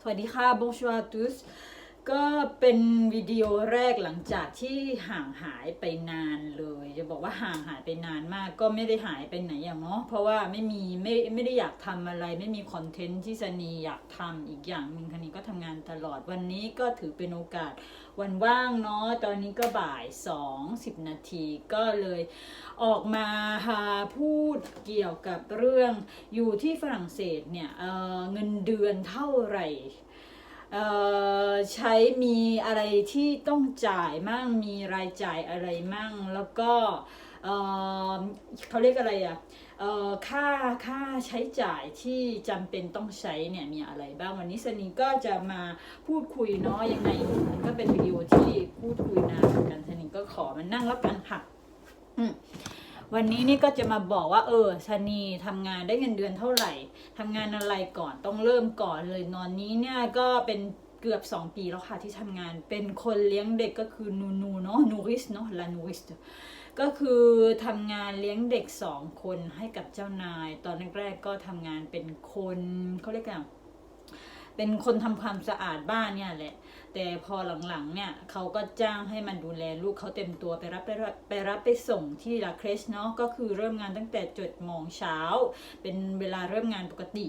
สวัสดีค่ะ bonjour à tous ก็เป็นวิดีโอแรกหลังจากที่ห่างหายไปนานเลย จะบอกว่าห่างหายไปนานมาก ก็ไม่ได้หายไปไหนอย่างเนาะเพราะว่าไม่มีไม่ไม่ได้อยากทำอะไร ไม่มีคอนเทนต์ที่สนีอยากทำอีกอย่างหนึ่งคันนี้ก็ทำงานตลอดวันนี้ก็ถือเป็นโอกาสวันว่างเนาะตอนนี้ก็บ่ายสองสิบนาทีก็เลยออกมาหาพูดเกี่ยวกับเรื่องอยู่ที่ฝรั่งเศสเนี่ยเเงินเดือนเท่าไหร่ ใช้มีอะไรที่ต้องจ่ายมั่งมีรายจ่ายอะไรมั่ง แล้วก็เอ่อเขาเรียกอะไรอะเอ่อค่าค่าใช้จ่ายที่จำเป็นต้องใช้เนี่ยมีอะไรบ้างวันนี้สนีก็จะมาพูดคุยเนาะยังไงมันก็เป็นวิดีโอที่พูดคุยนานเหมือนกันสนีก็ขอมันนั่งรับกันค่ะอืม วันนี้นี่ก็จะมาบอกว่า เออชานีทำงานได้เงินเดือนเท่าไหร่ทำงานอะไรก่อนต้องเริ่มก่อนเลยนอนนี้เนี่ยก็เป็นเกือบ 2 ปีแล้วค่ะที่ทำงานเป็นคนเลี้ยงเด็กก็คือนูนูเนาะนูริสเนาะลานูริสก็คือทำงานเลี้ยงเด็กสองคนให้กับเจ้านาย ตอนแรกๆก็ทำงานเป็นคนเขาเรียกกัน เป็นคนทำความสะอาดบ้านเนี่ยแหละ แต่พอหลังๆเนี่ยเขาก็จ้างให้มันดูแลลูกเขาเต็มตัวไปรับไปรับไปรับไปส่งที่ลาเครชเนาะก็คือเริ่มงานตั้งแต่จุดมองเช้า เป็นเวลาเริ่มงานปกติ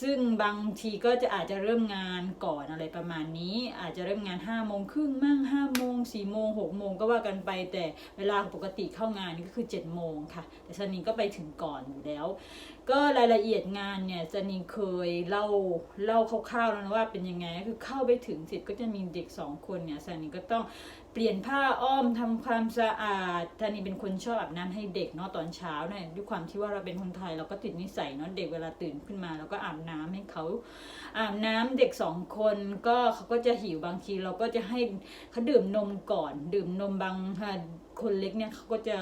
ซึ่งบางทีก็จะอาจจะเริ่มงานก่อนอะไรประมาณนี้ อาจจะเริ่มงาน5้าโมงครึ่งมั่งห้าโมงสี่โมงหกโมงก็ว่ากันไป แต่เวลาปกติเข้างานนี่ก็คือ7จ็ดโมงค่ะ แต่ซันนี่ก็ไปถึงก่อนอยู่แล้ว ก็รายละเอียดงานเนี่ยจันนี่เคยเล่าเล่าคร่าวๆแล้วนะว่าเป็นยังไง คือเข้าไปถึงเสร็จก็จะมีเด็กสองคนเนี่ยซันนี่ก็ต้อง เปลี่ยนผ้าอ้อมทำความสะอาดจันนี่เป็นคนชอบอาบน้ำให้เด็กเนาะตอนเช้าเนี่ยด้วยความที่ว่าเราเป็นคนไทยเราก็ติดนิสัยเนาะเด็กเวลาตื่นขึ้นมาเราก็อาบน้ำให้เขาอาบน้ำเด็กสองคนก็เขาก็จะหิวบางทีเราก็จะให้เขาดื่มนมก่อน ดื่มนมบาง คนเล็กเนี่ยเขาก็จะ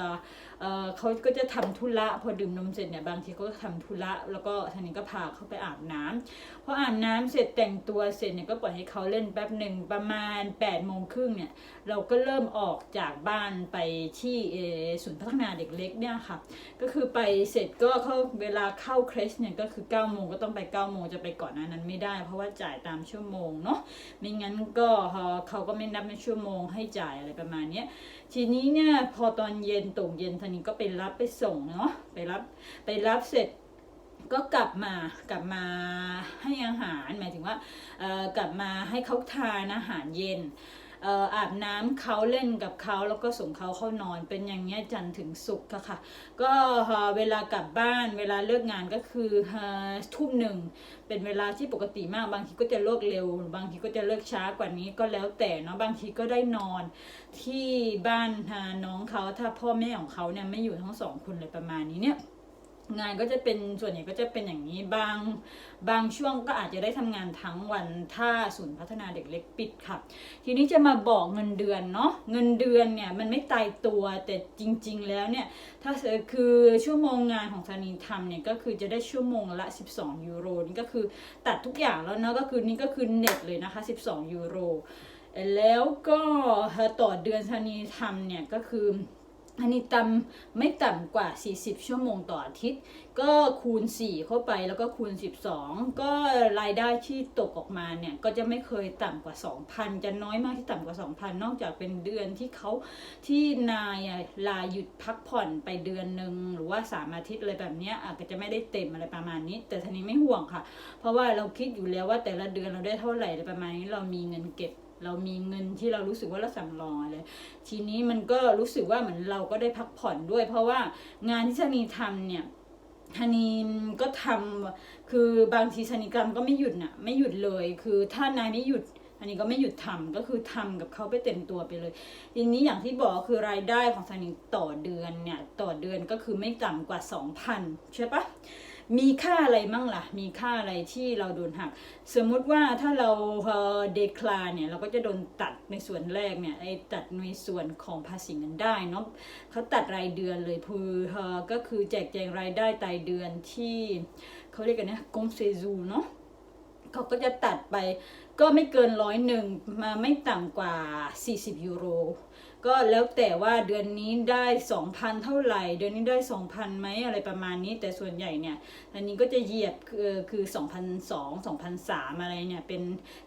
เเขาก็จะทำธุระพอดื่มนมเสร็จเนี่ยบางทีเขาก็ทำธุระแล้วก็ทางนี้ก็พาเขาไปอาบน้ำพออาบน้ำเสร็จแต่งตัวเสร็จเนี่ยก็ปล่อยให้เขาเล่นแป๊บหนึ่งประมาณ8ปดโมงครึ่งเนี่ยเราก็เริ่มออกจากบ้านไปที่ศูนย์พัฒนาเด็กเล็กเนี่ยค่ะก็คือไปเสร็จก็เข้าเวลาเข้าเครสเนี่ยก็คือ9ก้าโมงก็ต้องไป9ก้าโมงจะไปก่อนนานั้นไม่ได้ เพราะว่าจ่ายตามชั่วโมงเนาะไม่งั้นก็เขาก็ไม่นับเป็นชั่วโมงให้จ่ายอะไรประมาณนี้ทีนี้เนี่ยพอตอนเย็นตกเย็นทานี้ก็ไปรับไปส่งเนาะไปรับไปรับเสร็จก็กลับมากลับมาให้อาหารหมายถึงว่าเอ่อกลับมาให้เขาทานอาหารเย็น อาบน้ำเขาเล่นกับเขาแล้วก็ส่งเขาเข้านอนเป็นอย่างเงี้ยจันทร์ถึงศุกร์ค่ะค่ะ ก็เวลากลับบ้านเวลาเลิกงานก็คือทุ่มหนึ่งเป็นเวลาที่ปกติมากบางทีก็จะเลิกเร็ว บางทีก็จะเลิกช้ากว่านี้ก็แล้วแต่เนาะบางทีก็ได้นอนที่บ้านน้องเขาถ้าพ่อแม่ของเขาเนี่ยไม่อยู่ทั้งสองคนเลยประมาณนี้เนี่ย งานก็จะเป็นส่วนใหญ่ก็จะเป็นอย่างนี้บางบางช่วงก็อาจจะได้ทำงานทั้งวันถ้าศูนย์พัฒนาเด็กเล็กปิดค่ะ ทีนี้จะมาบอกเงินเดือนเนาะเงินเดือนเนี่ยมันไม่ตายตัวแต่จริง ๆ แล้วเนี่ยถ้าคือชั่วโมงงานของธานีทำเนี่ยก็คือจะได้ชั่วโมงละ 12 ยูโรนี่ก็คือตัดทุกอย่างแล้วเนาะก็คือนี่ก็คือเน็ตเลยนะคะ 12 ยูโร แล้วก็ต่อเดือนธานีทำเนี่ยก็คือ อันนี้ต่ำไม่ต่ำกว่า 40 ชั่วโมงต่ออาทิตย์ ก็คูณ 4 เข้าไปแล้วก็คูณ 12 ก็รายได้ที่ตกออกมาเนี่ย ก็จะไม่เคยต่ำกว่า 2,000 จะน้อยมากที่ต่ำกว่า 2,000 นอกจากเป็นเดือนที่เขาที่นายลาหยุดพักผ่อนไปเดือนหนึ่งหรือว่า 3 อาทิตย์อะไรแบบเนี้ยอาจจะไม่ได้เต็มอะไรประมาณนี้ แต่ทีนี้ไม่ห่วงค่ะ เพราะว่าเราคิดอยู่แล้วว่าแต่ละเดือนเราได้เท่าไหร่อะไรประมาณนี้เรามีเงินเก็บ เรามีเงินที่เรารู้สึกว่าเราสำรองเลยทีนี้มันก็รู้สึกว่าเหมือนเราก็ได้พักผ่อนด้วย เพราะว่างานที่ชนีทำเนี่ยชนีก็ทำคือบางทีชนีกรรมก็ไม่หยุดน่ะไม่หยุดเลย คือถ้านายไม่หยุดอันนี้ก็ไม่หยุดทำก็คือทำกับเขาไปเต็มตัวไปเลย ทีนี้อย่างที่บอกคือรายได้ของชนีต่อเดือนเนี่ยต่อเดือนก็คือไม่ต่ำกว่า 2,000 ใช่ปะ มีค่าอะไรมั่งล่ะ มีค่าอะไรที่เราโดนหัก สมมุติว่าถ้าเราเดคลาเนี่ยเราก็จะโดนตัดในส่วนแรกเนี่ยไอ้ตัดในส่วนของภาษีเงินได้เนาะเขาตัดรายเดือนเลยคือก็คือแจกแจงรายได้รายเดือนที่เขาเรียกกันนะกงเซซูเนาะเขาก็จะตัดไปก็ไม่เกินร้อยหนึ่งมาไม่ต่ำกว่า 40 ยูโร ก็แล้วแต่ว่าเดือนนี้ได้สองพันเท่าไหร่ เดือนนี้ได้สองพันไหมอะไรประมาณนี้ แต่ส่วนใหญ่เนี่ยอันนี้ก็จะเหยียบคือคือสองพันสองสองพันสามอะไรเนี่ยเป็น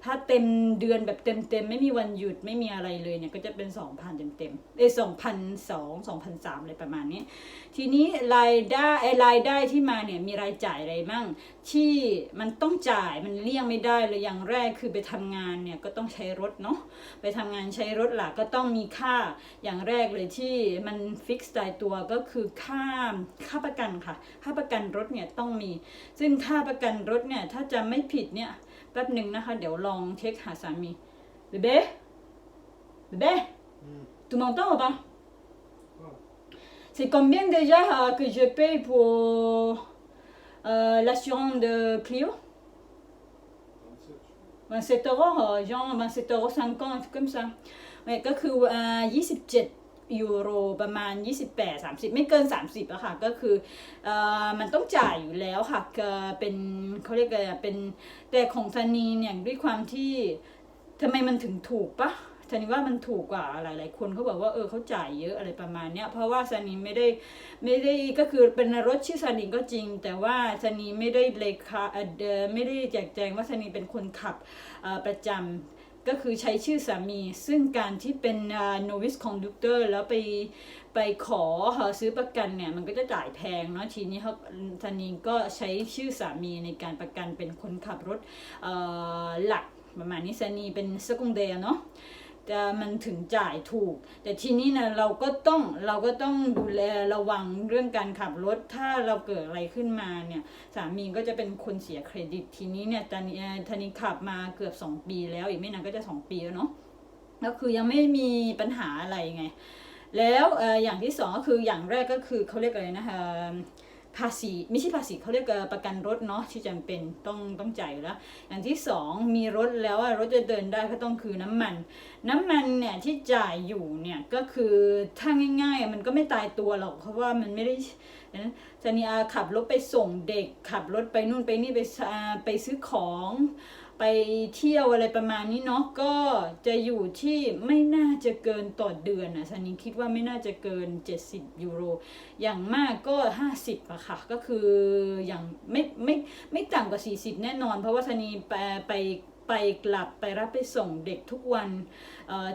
ถ้าเต็มเดือนแบบเต็มเต็มๆไม่มีวันหยุดไม่มีอะไรเลยเนี่ยก็จะเป็นสองพันเต็มเต็มๆเอ้สองพันสองสองพันสามอะไรประมาณนี้ ทีนี้รายได้ไอ้รายได้ที่มาเนี่ยมีรายจ่ายอะไรมั่งที่มันต้องจ่ายมันเลี่ยงไม่ได้เลยอย่างแรกคือไปทำงานเนี่ยก็ต้องใช้รถเนาะไปทำงานใช้รถหลักก็ต้องมีค่าอย่างแรกเลยที่มันฟิกซ์ตายตัวก็คือค่าค่าประกันค่ะ ค่าประกันรถเนี่ยต้องมี ซึ่งค่าประกันรถเนี่ยถ้าจะไม่ผิดเนี่ยแป๊บหนึ่งนะคะ เดี๋ยวลองเช็คหาสามีเบเบ้เบเบ้ Hmm. tu m'entends ou pas Ouais. C'est combien déjà euh, que je paye pour euh, l'assurance de Clio 27, je crois. 27 euros, euh, genre 27 euros 50, un truc ก็คืออ่า27 ยูโรประมาณ 28 30 ไม่เกิน 30อะค่ะ ก็คือเอ่อมันต้องจ่ายอยู่แล้วค่ะเป็นเขาเรียกอะไรเป็นแต่ของซานีเนี่ยด้วยความที่ทำไมมันถึงถูกปะซานีว่ามันถูกกว่าหลาย ๆ คนเขาบอกว่าเออเขาจ่ายเยอะอะไรประมาณเนี้ยเพราะว่าซานีไม่ได้ไม่ได้ก็คือเป็นรถชื่อซานีก็จริง แต่ว่าซานีไม่ได้เลขาเอ่อไม่ได้แจกแจงว่าซานีเป็นคนขับเอ่อประจำ ก็คือใช้ชื่อสามี ซึ่งการที่เป็น novice conductor แล้วไปไปขอซื้อประกันเนี่ยมันก็จะจ่ายแพงเนาะทีนี้เขาธานีก็ใช้ชื่อสามีในการประกันเป็นคนขับรถหลักประมาณนี้สานีเป็นสกุงเดียเนาะ แต่มันถึงจ่ายถูก แต่ทีนี้นะเราก็ต้องเราก็ต้องดูแลระวังเรื่องการขับรถ ถ้าเราเกิดอะไรขึ้นมาเนี่ยสามีก็จะเป็นคนเสียเครดิตทีนี้เนี่ยตอนนี้เอ่อธานีขับมาเกือบ 2 ปีแล้วอีกไม่นานก็จะ 2 ปีแล้วเนาะแล้วคือยังไม่มีปัญหาอะไรไง แล้วเอ่ออย่างที่สองก็คืออย่างแรกก็คือเขาเรียกอะไรนะคะ ภาษีไม่ใช่ภาษีเขาเรียกประกันรถเนาะที่จำเป็นต้องต้องจ่ายอยู่แล้ว อย่างที่สองมีรถแล้วรถจะเดินได้ก็ต้องคือน้ำมัน น้ำมันเนี่ยที่จ่ายอยู่เนี่ยก็คือถ้าง่าย ๆ มันก็ไม่ตายตัวหรอกเพราะว่ามันไม่ได้นะซานีอาขับรถไปส่งเด็กขับรถไปนู่นไปนี่ไปไปซื้อของ ไปเที่ยวอะไรประมาณนี้เนาะก็จะอยู่ที่ไม่น่าจะเกินต่อเดือนนะซันนี้คิดว่าไม่น่าจะเกิน 70 ยูโร อย่างมากก็ 50อะค่ะ ก็คืออย่างไม่ไม่ไม่ต่ำกว่า 40 แน่นอน เพราะว่าซันนี้ไปไปไปกลับไปรับไปส่งเด็กทุกวัน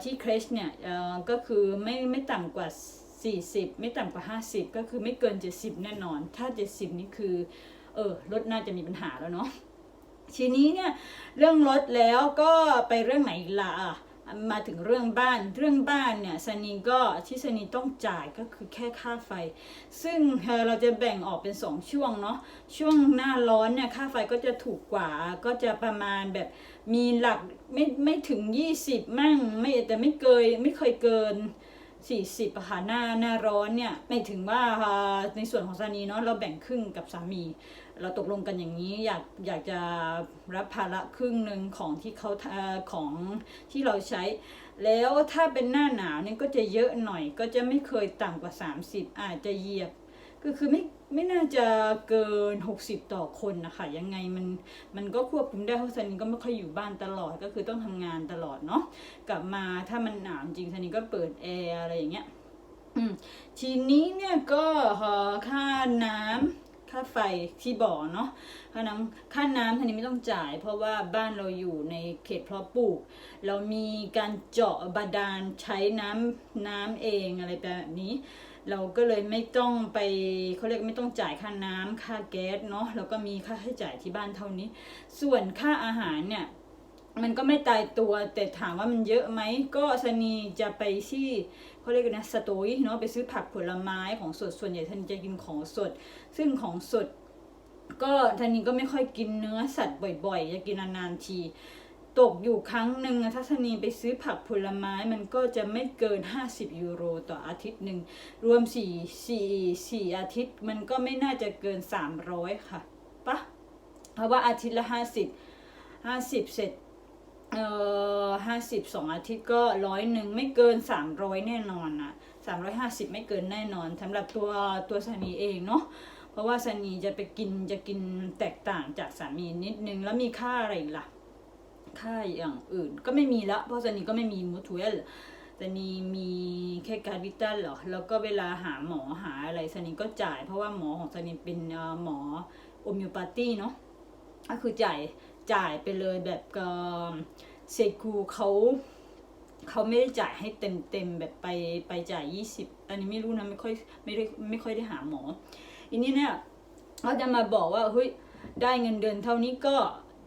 ที่เครชเนี่ยก็คือไม่ไม่ต่ำกว่า 40 ไม่ต่ำกว่า 50 ก็คือไม่เกิน 70 แน่นอน ถ้า 70 นี่คือเออรถน่าจะมีปัญหาแล้วเนาะ ทีนี้เนี่ยเรื่องรถแล้วก็ไปเรื่องไหนละอะมาถึงเรื่องบ้านเรื่องบ้านเนี่ยซันนีก็ที่ซันนีต้องจ่ายก็คือแค่ค่าไฟ ซึ่งเราจะแบ่งออกเป็นสองช่วงเนาะช่วงหน้าร้อนเนี่ยค่าไฟก็จะถูกกว่าก็จะประมาณแบบมีหลักไม่ไม่ถึง 20 มั่งไม่แต่ไม่เกยไม่เคยเกิน 40อะค่ะหน้าหน้าร้อนเนี่ยไม่ถึงว่าอ่าในส่วนของซานีเนาะเราแบ่งครึ่งกับสามี เราตกลงกันอย่างนี้อยากอยากจะรับภาระครึ่งหนึ่งของที่เขาของที่เราใช้ แล้วถ้าเป็นหน้าหนาวเนี่ยก็จะเยอะหน่อย ก็จะไม่เคยต่ำกว่า 30 อาจจะเหยียบ ก็คือไม่ไม่น่าจะเกิน 60 ต่อคนนะคะยังไงมันมันก็ควบคุมได้เพราะซันนี่ก็ไม่ค่อยอยู่บ้านตลอดก็คือต้องทำงานตลอดเนาะกลับมาถ้ามันหนาวจริงซันนี่ก็เปิดแอร์อะไรอย่างเงี้ยทีนี้เนี่ยก็ค่าน้ำ ค่าไฟที่บ่อเนาะค่าน้ำค่าน้ำท่านี้ไม่ต้องจ่าย เพราะว่าบ้านเราอยู่ในเขตเพาะปลูก เรามีการเจาะบาดาลใช้น้ำน้ำเองอะไรแบบนี้ เราก็เลยไม่ต้องไปเขาเรียกไม่ต้องจ่ายค่าน้ำค่าแก๊สเนาะแล้วก็มีค่าใช้จ่ายที่บ้านเท่านี้ ส่วนค่าอาหารเนี่ย มันก็ไม่ตายตัวแต่ถามว่ามันเยอะไหมก็สนีจะไปที่เขาเรียกกันนะสโตยเนาะไปซื้อผักผลไม้ของสดส่วนใหญ่ทันจะกินของสด ซึ่งของสด ก็ทันนี้ก็ไม่ค่อยกินเนื้อสัตว์บ่อยๆจะกินนานๆทีตกอยู่ครั้งหนึ่งอะถ้าสนีไปซื้อผักผลไม้มันก็จะไม่เกิน 50 ยูโรต่ออาทิตย์หนึ่ง รวม 4 4 4 อาทิตย์ มันก็ไม่น่าจะเกิน 300 ค่ะปะเพราะว่าอาทิตย์ละ 50 50 เสร็จ เออห้าสิบสองอาทิตย์ก็ร้อยหนึ่งไม่เกินสามร้อยแน่นอนนะสามร้อยห้าสิบไม่เกินแน่นอนสำหรับตัวตัวสามีเองเนาะเพราะว่าสามีจะไปกินจะกินแตกต่างจากสามีนิดนึงแล้วมีค่าอะไรล่ะ ค่าอย่างอื่นก็ไม่มีละเพราะสามีก็ไม่มีมูทูเอลสนีมีแค่การวิตันเหรอแล้วก็เวลาหาหมอหาอะไรสนีก็จ่าย เพราะว่าหมอของสนีเป็นหมอโอมิโอปาตี้เนาะก็คือจ่าย จ่ายไปเลยแบบเซกูเขาเขาไม่ได้จ่ายให้เต็มเต็มๆแบบไปไปจ่ายยี่สิบอันนี้ไม่รู้นะไม่ค่อยไม่ได้ไม่ค่อยได้หาหมออันนี้เนี่ยเขาจะมาบอกว่าเฮ้ยได้เงินเดือนเท่านี้ก็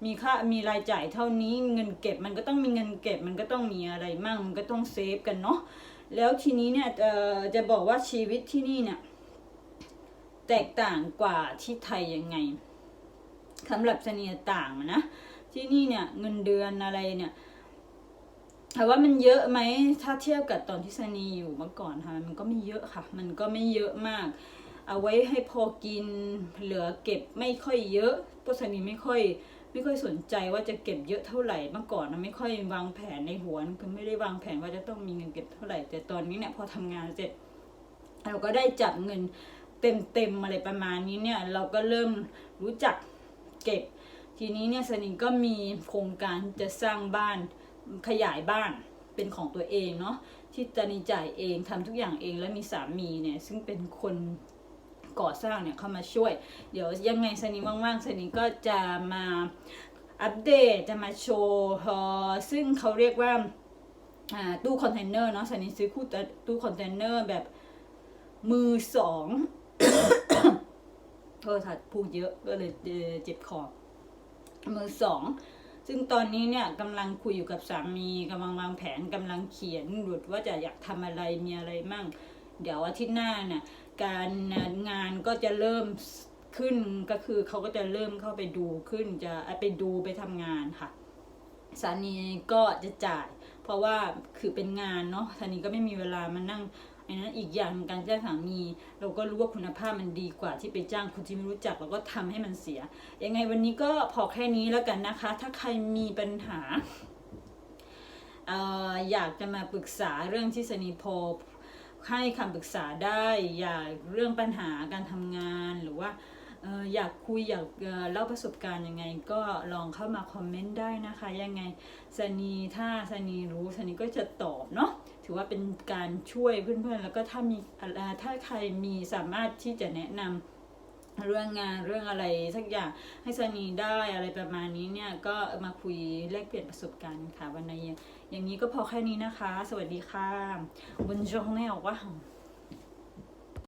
มีค่ามีรายจ่ายเท่านี้เงินเก็บมันก็ต้องมีเงินเก็บมันก็ต้องมีอะไรมั่งมันก็ต้องเซฟกันเนาะแล้วทีนี้เนี่ยจะบอกว่าชีวิตที่นี่เนี่ยแตกต่างกว่าที่ไทยยังไง สำหรับเสนียต่างนะ ที่นี่เนี่ยเงินเดือนอะไรเนี่ยถามว่ามันเยอะไหมถ้าเทียบกับตอนที่สนีอยู่เมื่อก่อนค่ะมันก็ไม่เยอะค่ะ มันก็ไม่เยอะมาก เอาไว้ให้พอกินเหลือเก็บไม่ค่อยเยอะเพราะสนีไม่ค่อย ไม่ค่อยสนใจว่าจะเก็บเยอะเท่าไหร่เมื่อก่อนนะไม่ค่อยวางแผนในหัวคือไม่ได้วางแผนว่าจะต้องมีเงินเก็บเท่าไหร่ แต่ตอนนี้เนี่ยพอทำงานเสร็จเราก็ได้จับเงินเต็มๆอะไรประมาณนี้เนี่ย เราก็เริ่มรู้จัก เก็บ ทีนี้เนี่ยสนิงก็มีโครงการจะสร้างบ้านขยายบ้านเป็นของตัวเองเนาะที่ตานิจ่ายเองทำทุกอย่างเองแล้วมีสามีเนี่ยซึ่งเป็นคนก่อสร้างเนี่ยเข้ามาช่วย เดี๋ยวยังไงสนิงว่างๆสนิงก็จะมาอัปเดตจะมาโชว์ซึ่งเขาเรียกว่าอ่าตู้คอนเทนเนอร์เนาะสนิงซื้อคู่ตู้คอนเทนเนอร์แบบมือสอง โทษค่ะพูดเยอะก็เลยเจ็บคอมือสองซึ่งตอนนี้เนี่ยกำลังคุยอยู่กับสามีกำลังวางแผนกำลังเขียนหลุดว่าจะอยากทำอะไรมีอะไรมั่ง เดี๋ยวอาทิตย์หน้าเนี่ยการงานก็จะเริ่มขึ้นก็คือเขาก็จะเริ่มเข้าไปดูขึ้นจะไปดูไปทำงานค่ะสานีก็จะจ่าย เพราะว่าคือเป็นงานเนาะสานีก็ไม่มีเวลามานั่ง อันนั้นอีกอย่างการจ้างสามี เราก็รู้ว่าคุณภาพมันดีกว่าที่ไปจ้างคนที่ไม่รู้จักเราก็ทำให้มันเสีย ยังไงวันนี้ก็พอแค่นี้แล้วกันนะคะ ถ้าใครมีปัญหาอยากจะมาปรึกษาเรื่องที่สนีพอให้คำปรึกษาได้ อยากเรื่องปัญหาการทำงานหรือว่าอยากคุยอยากเอ่อเล่าประสบการณ์ยังไง ก็ลองเข้ามาคอมเมนต์ได้นะคะ ยังไงสนีถ้าสนีรู้สนีก็จะตอบเนาะ ถือว่าเป็นการช่วยเพื่อนๆ แล้วก็ถ้ามีถ้าใครมีสามารถที่จะแนะนำเรื่องงานเรื่องอะไรสักอย่างให้สนีได้อะไรประมาณนี้เนี่ยก็มาคุยแลกเปลี่ยนประสบการณ์ค่ะ วันนี้อย่างนี้ก็พอแค่นี้นะคะ สวัสดีค่ะบนจงแนวว่า